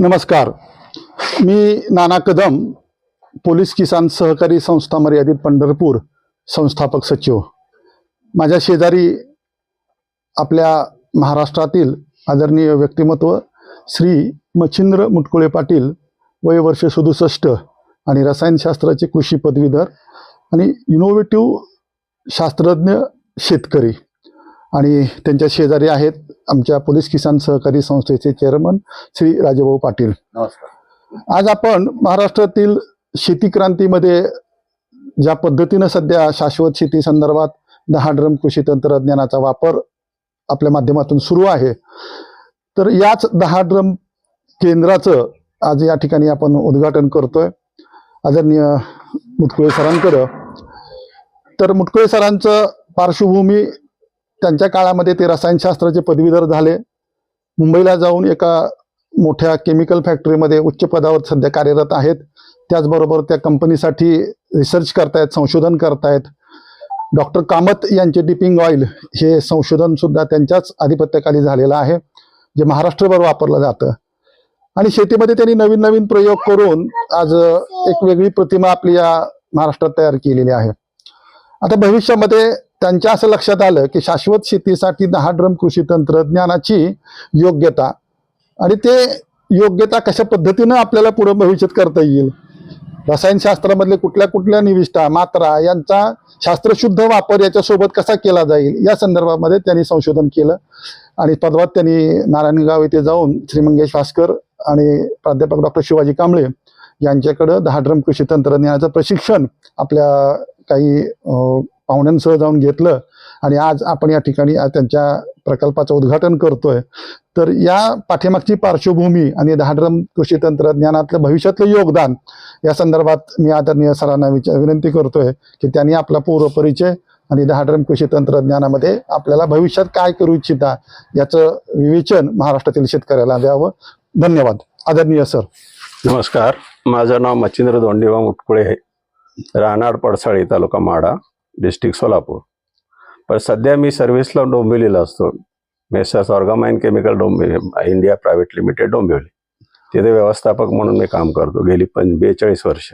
नमस्कार. मी नाना कदम पोलीस किसान सहकारी संस्था मर्यादित पंढरपूर संस्थापक सचिव. माझ्या शेजारी आपल्या महाराष्ट्रातील आदरणीय व्यक्तिमत्व श्री मच्छिंद्र मुटकुळे पाटील वय वर्ष सदुसष्ट आणि रसायनशास्त्राचे कृषी पदवीधर आणि इनोव्हेटिव्ह शास्त्रज्ञ शेतकरी. आणि त्यांच्या शेजारी आहेत आमच्या पोलीस किसान सहकारी संस्थेचे चेअरमन श्री राजेभाऊ पाटील. आज आपण महाराष्ट्रातील शेती क्रांतीमध्ये ज्या पद्धतीनं सध्या शाश्वत शेती संदर्भात दहा ड्रम कृषी तंत्रज्ञानाचा वापर आपल्या माध्यमातून सुरू आहे तर याच दहा ड्रम केंद्राचं आज या ठिकाणी आपण उद्घाटन करतोय. आदरणीय मुटकुळे सरांकडं. तर मुटकुळे सरांचं पार्श्वभूमी त्यांच्या काळामध्ये ते रसायनशास्त्राचे पदवीधर झाले. मुंबईला जाऊन एका मोठ्या केमिकल फॅक्टरीमध्ये उच्च पदावर सध्या कार्यरत आहेत. त्याचबरोबर त्या कंपनीसाठी रिसर्च करतायत संशोधन करतायत. डॉक्टर कामत यांचे डिपिंग ऑइल हे संशोधन सुद्धा त्यांच्याच आधिपत्याखाली झालेलं आहे जे महाराष्ट्रभर वापरलं जातं. आणि शेतीमध्ये त्यांनी नवीन नवीन प्रयोग करून आज एक वेगळी प्रतिमा आपली या महाराष्ट्रात तयार केलेली आहे. आता भविष्यामध्ये त्यांच्या असं लक्षात आलं की शाश्वत शेतीसाठी दहा ड्रम कृषी तंत्रज्ञानाची योग्यता आणि ते योग्यता कशा पद्धतीनं आपल्याला पुढे भविष्यात करता येईल? रसायनशास्त्रामधले कुठल्या कुठल्या निविष्ठा मात्रा यांचा शास्त्रशुद्ध वापर याच्यासोबत कसा केला जाईल? या संदर्भामध्ये त्यांनी संशोधन केलं आणि पदवात त्यांनी नारायणगाव येथे जाऊन श्री मंगेश भास्कर आणि प्राध्यापक डॉक्टर शिवाजी कांबळे यांच्याकडं दहा ड्रम कृषी तंत्रज्ञानाचं प्रशिक्षण आपल्या काही पाहुण्यांसह जाऊन घेतलं आणि आज आपण या ठिकाणी आज त्यांच्या प्रकल्पाचं उद्घाटन करतोय. तर या पाठीमागची पार्श्वभूमी आणि दहा ड्रम कृषी तंत्रज्ञानातलं भविष्यातलं योगदान या संदर्भात मी आदरणीय सरांना विचार विनंती करतोय की त्यांनी आपला पूर्वपरिचय आणि दहा ड्रम कृषी तंत्रज्ञानामध्ये आपल्याला भविष्यात काय करू इच्छिता याचं विवेचन महाराष्ट्रातील शेतकऱ्याला द्यावं. धन्यवाद. आदरणीय सर. नमस्कार. माझं नाव मच्छिंद्र दोंडेवा मुटकुळे आहे. राहणार पडसाळी तालुका माडा डिस्ट्रिक्ट सोलापूर. पण सध्या मी सर्व्हिसला डोंबिवलीला असतो. Messrs Orgamine chemical Dombivli India private limited Dombivli. तिथे व्यवस्थापक म्हणून मी काम करतो. गेली पण बेचाळीस वर्ष.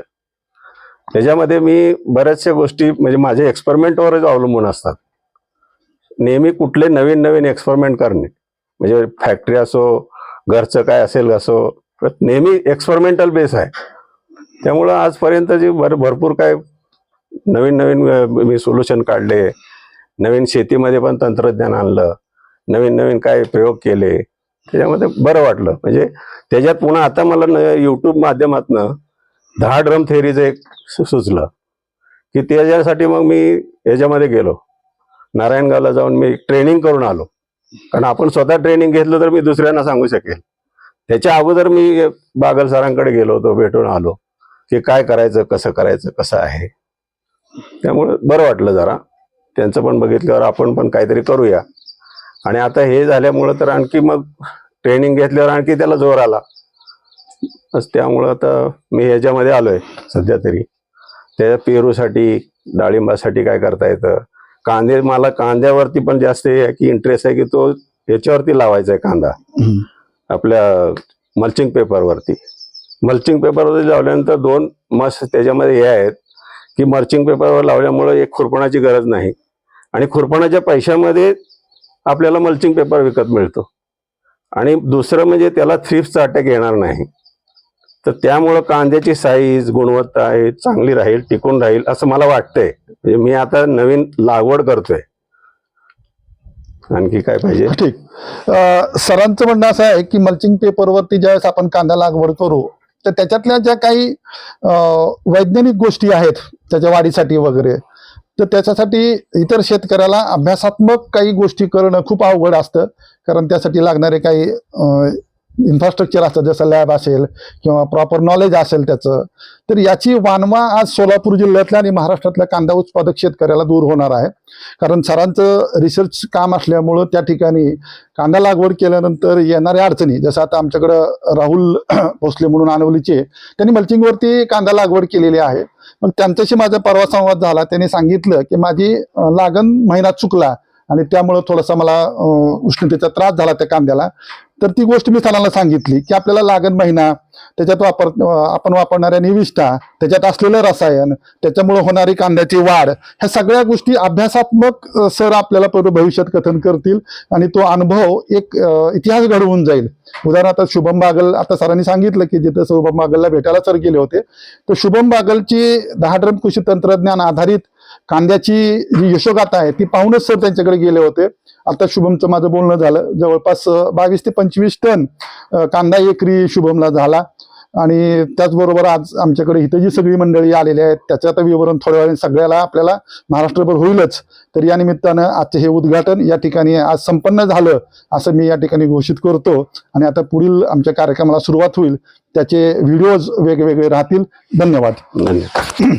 त्याच्यामध्ये मी बऱ्याचशा गोष्टी म्हणजे माझे एक्सपेरिमेंटवरच अवलंबून असतात. नेहमी कुठले नवीन नवीन एक्सपेरिमेंट करणे. म्हणजे फॅक्टरी असो घरचं काय असेल असो तर नेहमी एक्सपेरिमेंटल बेस आहे. त्यामुळं आजपर्यंत जे भर भरपूर काय नवीन नवीन मी सोल्युशन काढले. नवीन शेतीमध्ये पण तंत्रज्ञान आणलं. नवीन नवीन काय प्रयोग केले. त्याच्यामध्ये बरं वाटलं. म्हणजे त्याच्यात पुन्हा आता मला न यूट्यूब माध्यमातनं दहा ड्रम थेरीचं एक सु- सुचलं. की त्याच्यासाठी मग मी याच्यामध्ये गेलो. नारायणगावला जाऊन मी ट्रेनिंग करून आलो. कारण आपण स्वतः ट्रेनिंग घेतलं तर मी दुसऱ्यांना सांगू शकेल. त्याच्या अगोदर मी बागल सरांकडे गेलो होतो भेटून आलो. की काय करायचं कसं करायचं कसं आहे? त्यामुळे बरं वाटलं जरा. त्यांचं पण बघितल्यावर आपण पण काहीतरी करूया. आणि आता हे झाल्यामुळं तर आणखी मग ट्रेनिंग घेतल्यावर आणखी त्याला जोर आला. त्यामुळं आता मी ह्याच्यामध्ये आलोय सध्या तरी. त्याच्या पेरूसाठी डाळिंबासाठी काय करता येतं? कांदे मला कांद्यावरती पण जास्त हे आहे की इंटरेस्ट आहे की तो याच्यावरती लावायचा आहे कांदा. आपल्या मल्चिंग पेपरवरती मल्चिंग पेपरवरती लावल्यानंतर दोन मस्त त्याच्यामध्ये हे आहेत. की मल्चिंग पेपरवर लावल्यामुळे एक खुरपणाची गरज नाही. आणि खुरपणाच्या पैशामध्ये आपल्याला मल्चिंग पेपर विकत मिळतो. आणि दुसरं म्हणजे त्याला थ्रिप्सचा अटॅक येणार नाही. तर त्यामुळं कांद्याची साईज गुणवत्ता आहे चांगली राहील टिकून राहील असं मला वाटतंय. म्हणजे मी आता नवीन लागवड करतोय. आणखी काय पाहिजे? ठीक. सरांचं म्हणणं असं आहे की मल्चिंग पेपरवरती ज्यावेळेस आपण कांदा लागवड करू तर त्याच्यातल्या ज्या काही वैज्ञानिक गोष्टी आहेत त्याच्या वाढीसाठी वगैरे तर त्याच्यासाठी इतर शेतकऱ्याला अभ्यासात्मक काही गोष्टी करणं खूप अवघड असतं. कारण त्यासाठी लागणारे काही इन्फ्रास्ट्रक्चर असतं जसं लॅब असेल किंवा प्रॉपर नॉलेज असेल त्याचं तर याची वानवा आज सोलापूर जिल्ह्यातल्या आणि महाराष्ट्रातल्या कांदा उत्पादक शेतकऱ्याला दूर होणार आहे. कारण सरांचं रिसर्च काम असल्यामुळं त्या ठिकाणी कांदा लागवड केल्यानंतर येणाऱ्या अडचणी जसं आता आमच्याकडं राहुल भोसले म्हणून आणवलीचे त्यांनी मल्चिंगवरती कांदा लागवड केलेली आहे. मग त्यांच्याशी माझा परवा संवाद झाला त्यांनी सांगितलं की माझी लागण महिना चुकला आणि त्यामुळं थोडासा मला उष्णतेचा त्रास झाला त्या कांद्याला. तर ती गोष्ट मी सरांना सांगितली की आपल्याला लागण महिना त्याच्यात वापर आपण वापरणाऱ्या निविष्ठा त्याच्यात असलेलं रसायन त्याच्यामुळे होणारी कांद्याची वाढ ह्या सगळ्या गोष्टी अभ्यासात्मक सर आपल्याला पुढे भविष्यात कथन करतील आणि तो अनुभव एक इतिहास घडवून जाईल. उदाहरणार्थ शुभम बागल आता सरांनी सांगितलं की जिथं शुभम बागलला भेटायला सर गेले होते तर शुभम बागलची दहा ड्रम कृषी तंत्रज्ञान आधारित कांद्याची जी यशोगाथा आहे ती पाहूनच सर त्यांच्याकडे गेले होते. आता शुभमचं माझं बोलणं झालं. जवळपास बावीस ते पंचवीस टन कांदा एकरी शुभमला झाला. आणि त्याचबरोबर आज आमच्याकडे इथं जी सगळी मंडळी आलेली आहेत त्याच्यात विवरण थोड्या वेळाने सगळ्याला आपल्याला महाराष्ट्रभर होईलच. तर या निमित्तानं आजचे हे उद्घाटन या ठिकाणी आज संपन्न झालं असं मी या ठिकाणी घोषित करतो. आणि आता पुढील आमच्या कार्यक्रमाला सुरुवात होईल. त्याचे व्हिडिओज वेगवेगळे राहतील. धन्यवाद. धन्यवाद.